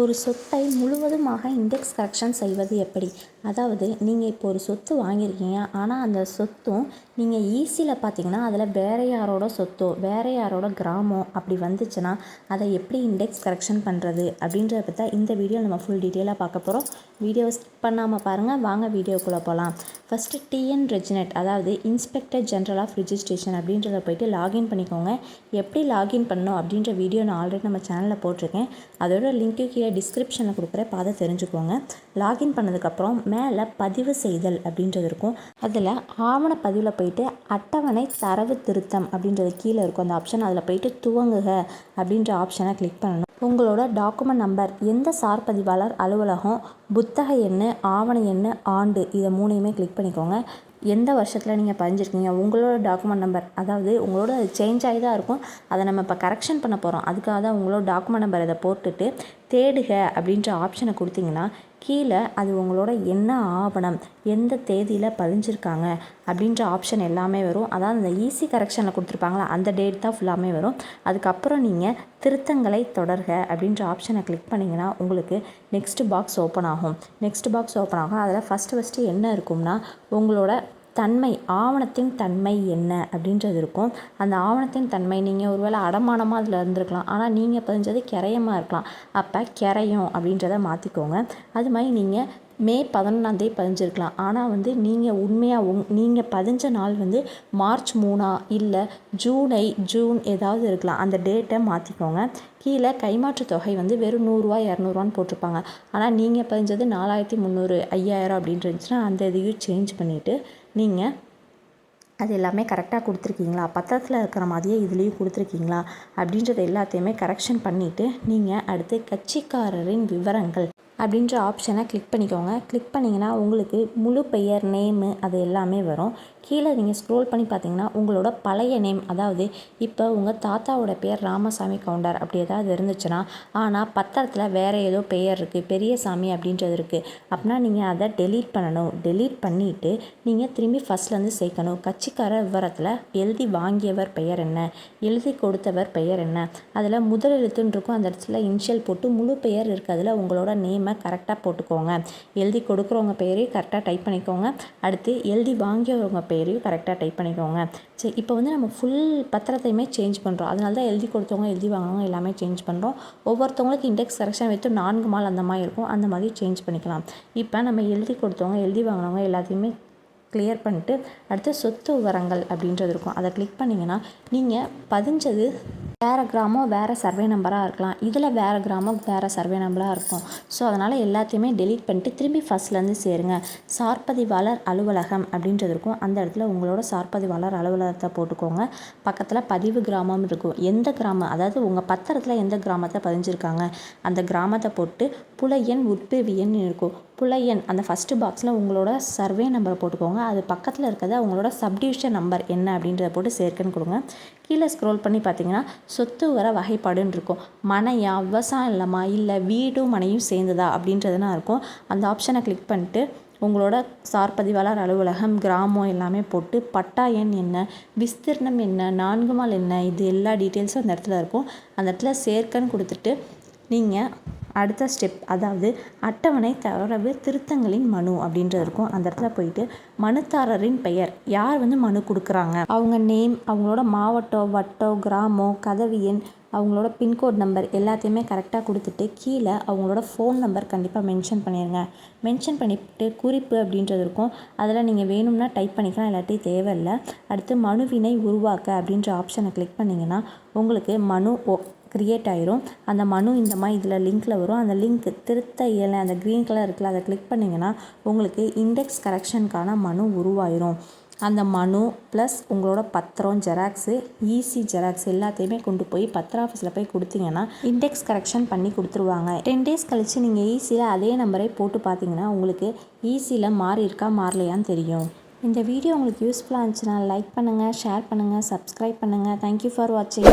ஒரு சொத்தை முழுவதுமாக இண்டெக்ஸ் கரெக்ஷன் செய்வது எப்படி? அதாவது நீங்கள் இப்போ ஒரு சொத்து வாங்கியிருக்கீங்க. ஆனால் அந்த சொத்தும் நீங்கள் ஈஸியில் பார்த்தீங்கன்னா அதில் வேறு யாரோட சொத்தோ வேறு யாரோட கிராமம் அப்படி வந்துச்சுன்னா அதை எப்படி இண்டெக்ஸ் கரெக்ஷன் பண்ணுறது அப்படின்றத பற்றி இந்த வீடியோ நம்ம ஃபுல் டீட்டெயிலாக பார்க்க போகிறோம் வீடியோ ஸ்கிப் பண்ணாமல் பாருங்கள் வாங்க வீடியோக்குள்ளே போகலாம் ஃபஸ்ட்டு டிஎன் ரெஜினெட் அதாவது இன்ஸ்பெக்டர் ஜென்ரல் ஆஃப் ரிஜிஸ்ட்ரேஷன் அப்படின்றத போயிட்டு லாகின் பண்ணிக்கோங்க. எப்படி லாகின் பண்ணணும் அப்படின்ற வீடியோ நான் ஆல்ரெடி நம்ம சேனலில் போட்டிருக்கேன். அதோட லிங்க்கு கீழே டிஸ்கிரிப்ஷனில் கொடுக்குறேன் பார்த்து தெரிஞ்சுக்கோங்க. லாகின் பண்ணதுக்கப்புறம் மேலே பதிவு செய்தல் அப்படின்றது இருக்கும். அதில் ஆவண பதிவில் போயிட்டு அட்டவணை தரவு திருத்தம் அப்படின்றது கீழே இருக்கும். அந்த ஆப்ஷன் அதில் போயிட்டு துவங்குக அப்படின்ற ஆப்ஷனை கிளிக் பண்ணணும். உங்களோட டாக்குமெண்ட் நம்பர் எந்த சார் பதிவாளர் அலுவலகம் புத்தக எண் ஆவண எண் ஆண்டு இதை மூணையுமே கிளிக் பண்ணிக்கோங்க. எந்த வருஷத்தில் நீங்கள் பதிஞ்சிருக்கீங்க உங்களோட டாக்குமெண்ட் நம்பர் அதாவது உங்களோட அது சேஞ்ச் ஆகி தான் இருக்கும். அதை நம்ம இப்போ கரெக்ஷன் பண்ண போகிறோம் அதுக்காக தான் உங்களோட டாக்குமெண்ட் நம்பர் இதை போட்டுட்டு தேடுக அப்படின்ற ஆப்ஷனை கொடுத்தீங்கன்னா கீழே அது உங்களோட என்ன ஆவணம் எந்த தேதியில் பதிஞ்சிருக்காங்க அப்படின்ற ஆப்ஷன் எல்லாமே வரும். அதாவது அந்த ஈஸி கரெக்ஷனில் கொடுத்துருப்பாங்களா அந்த டேட் தான் ஃபுல்லாமே வரும். அதுக்கப்புறம் நீங்கள் திருத்தங்களை தொடர்க அப்படின்ற ஆப்ஷனை கிளிக் பண்ணிங்கன்னா உங்களுக்கு நெக்ஸ்ட் பாக்ஸ் ஓப்பன் ஆகும். நெக்ஸ்ட் பாக்ஸ் ஓப்பன் ஆகும். அதில் ஃபஸ்ட்டு ஃபஸ்ட்டு என்ன இருக்கும்னா உங்களோட தன்மை ஆவணத்தின் தன்மை என்ன அப்படின்றது இருக்கும். அந்த ஆவணத்தின் தன்மை நீங்கள் ஒருவேளை அடமானமாக அதில் இருந்திருக்கலாம். ஆனால் நீங்கள் பதிஞ்சது கிரையமாக இருக்கலாம். அப்போ கிரையம் அப்படின்றத மாற்றிக்கோங்க அது மாதிரி நீங்கள் மே பதினொன்றாந்தேதி பதிஞ்சிருக்கலாம். ஆனால் வந்து நீங்கள் உண்மையாக உங் நீங்கள் பதிஞ்ச நாள் வந்து மார்ச் மூணா இல்லை ஜூனை ஜூன் ஏதாவது இருக்கலாம். அந்த டேட்டை மாற்றிக்கோங்க கீழே கைமாற்று தொகை வந்து வெறும் நூறுரூவா இரநூறுவான்னு போட்டிருப்பாங்க. ஆனால் நீங்கள் பதிஞ்சது நாலாயிரத்தி முந்நூறு ஐயாயிரம் அப்படின்ட்டு இருந்துச்சுன்னா அந்த இதையும் சேஞ்ச் பண்ணிவிட்டு நீங்கள் அது எல்லாமே கரெக்டாக கொடுத்துருக்கீங்களா? பத்திரத்தில் இருக்கிற மாதிரியே இதுலேயும் கொடுத்துருக்கீங்களா? அப்படின்றத எல்லாத்தையுமே கரெக்ஷன் பண்ணிவிட்டு நீங்கள் அடுத்து கட்சிக்காரரின் விவரங்கள் அப்படின்ற ஆப்ஷனை கிளிக் பண்ணிக்கோங்க. கிளிக் பண்ணிங்கன்னா உங்களுக்கு முழு பெயர் நேமு அது எல்லாமே வரும். கீழே நீங்கள் ஸ்க்ரோல் பண்ணி பார்த்தீங்கன்னா உங்களோட பழைய நேம் அதாவது இப்போ உங்கள் தாத்தாவோட பேர் ராமசாமி கவுண்டர் அப்படி ஏதாவது இருந்துச்சுன்னா ஆனால் பத்திரத்தில் வேறு ஏதோ பெயர் இருக்குது பெரியசாமி அப்படின்றது இருக்குது அப்படின்னா நீங்கள் அதை டெலீட் பண்ணணும். டெலீட் பண்ணிவிட்டு நீங்கள் திரும்பி ஃபஸ்ட்லேருந்து சேர்க்கணும். கட்சிக்கார விவரத்தில் எழுதி வாங்கியவர் பெயர் என்ன? எழுதி கொடுத்தவர் பெயர் என்ன? அதில் முதல் எழுத்துன்னு இருக்கும். அந்த இடத்துல இனிஷியல் போட்டு முழு பெயர் இருக்கிறதுல உங்களோட நேம் நம்ம கரெக்டாக போட்டுக்கோங்க. எழுதி கொடுக்குறவங்க பேரையும் கரெக்டாக டைப் பண்ணிக்கோங்க. அடுத்து எழுதி வாங்கியவங்க பேரையும் கரெக்டாக டைப் பண்ணிக்கோங்க. சரி இப்போ வந்து நம்ம ஃபுல் பத்திரத்தையுமே சேஞ்ச் பண்ணுறோம் அதனால தான் எழுதி கொடுத்தவங்க எழுதி வாங்கினவங்க எல்லாமே சேஞ்ச் பண்ணுறோம் ஒவ்வொருத்தவங்களுக்கு இண்டெக்ஸ் கரெக்ஷன் வைத்து நான்கு மால் அந்த மாதிரி இருக்கும். அந்த மாதிரி சேஞ்ச் பண்ணிக்கலாம். இப்போ நம்ம எழுதி கொடுத்தவங்க எழுதி வாங்கினவங்க எல்லாத்தையுமே கிளியர் பண்ணிட்டு அடுத்து சொத்து விவரங்கள் அப்படின்றது இருக்கும். அதை கிளிக் பண்ணிங்கன்னா நீங்கள் பதிஞ்சது வேறு கிராமம் வேறு சர்வே நம்பராக இருக்கலாம். இதில் வேறு கிராமம் வேறு சர்வே நம்பராக இருக்கும். ஸோ அதனால் எல்லாத்தையுமே டெலீட் பண்ணிட்டு திரும்பி ஃபஸ்ட்லேருந்து சேருங்க. சார்பதிவாளர் அலுவலகம் அப்படின்றது இருக்கும். அந்த இடத்துல உங்களோட சார்பதிவாளர் அலுவலகத்தை போட்டுக்கோங்க. பக்கத்தில் பதிவு கிராமம் இருக்கும். எந்த கிராமம்? அதாவது உங்கள் பத்திரத்தில் எந்த கிராமத்தை பதிஞ்சிருக்காங்க? அந்த கிராமத்தை போட்டு புலையன் எண் இருக்கும். புலையன் அந்த ஃபஸ்ட்டு பாக்ஸில் உங்களோட சர்வே நம்பரை போட்டுக்கோங்க. அது பக்கத்தில் இருக்கிறத உங்களோட சப்டிவிஷன் நம்பர் என்ன அப்படின்றத போட்டு சேர்க்கன்னு கொடுங்க. கீழே ஸ்க்ரோல் பண்ணி பார்த்தீங்கன்னா சொத்து வர வகைப்பாடுன்னு இருக்கும். மனையா விவசாயம் இல்லைம்மா இல்லை வீடும் மனையும் சேர்ந்ததா அப்படின்றதுனா இருக்கும். அந்த ஆப்ஷனை கிளிக் பண்ணிட்டு உங்களோட சார் பதிவாளர் அலுவலகம் கிராமம் எல்லாமே போட்டு பட்டா எண் என்ன விஸ்தீர்ணம் என்ன நான்கு மால் என்ன இது எல்லா டீட்டெயில்ஸும் அந்த இடத்துல இருக்கும். அந்த இடத்துல சேர்க்கன்னு கொடுத்துட்டு நீங்கள் அடுத்த ஸ்டெப் அதாவது அட்டவணை தரவு திருத்தங்களின் மனு அப்படின்றது இருக்கும். அந்த இடத்துல போயிட்டு மனுதாரரின் பெயர் யார் வந்து மனு கொடுக்குறாங்க? அவங்க நேம் அவங்களோட மாவட்டம் வட்டம் கிராமம் கதவியன் அவங்களோட பின்கோட் நம்பர் எல்லாத்தையுமே கரெக்டாக கொடுத்துட்டு கீழே அவங்களோட ஃபோன் நம்பர் கண்டிப்பாக மென்ஷன் பண்ணிடுங்க மென்ஷன் பண்ணிவிட்டு குறிப்பு அப்படின்றது இருக்கும். அதில் நீங்கள் வேணும்னா டைப் பண்ணிக்கலாம் இல்லாட்டி தேவையில்லை. அடுத்து மனுவினை உருவாக்க அப்படின்ற ஆப்ஷனை கிளிக் பண்ணிங்கன்னா உங்களுக்கு மனு க்ரியேட் ஆயிரும். அந்த மனு இந்த மாதிரி இதில் லிங்க்கில் வரும். அந்த லிங்க் திருத்த இயலை அந்த க்ரீன் கலர் இருக்குல்ல அதை கிளிக் பண்ணிங்கன்னா உங்களுக்கு இண்டெக்ஸ் கரெக்ஷனுக்கான மனு உருவாயிரும். அந்த மனு ப்ளஸ் உங்களோட பத்திரம் ஜெராக்ஸு ஈசி ஜெராக்ஸ் எல்லாத்தையுமே கொண்டு போய் பத்திர ஆஃபீஸில் போய் கொடுத்தீங்கன்னா இண்டெக்ஸ் கரெக்ஷன் பண்ணி கொடுத்துருவாங்க. டென் டேஸ் கழித்து நீங்கள் ஈஸியில் அதே நம்பரை போட்டு பார்த்தீங்கன்னா உங்களுக்கு ஈஸியில் மாறி இருக்கா மாறலையான்னு தெரியும். இந்த வீடியோ உங்களுக்கு யூஸ்ஃபுல்லாக இருந்துச்சுன்னா லைக் பண்ணுங்கள் ஷேர் பண்ணுங்கள் சப்ஸ்கிரைப் பண்ணுங்கள் தேங்க்யூ ஃபார் வாட்சிங்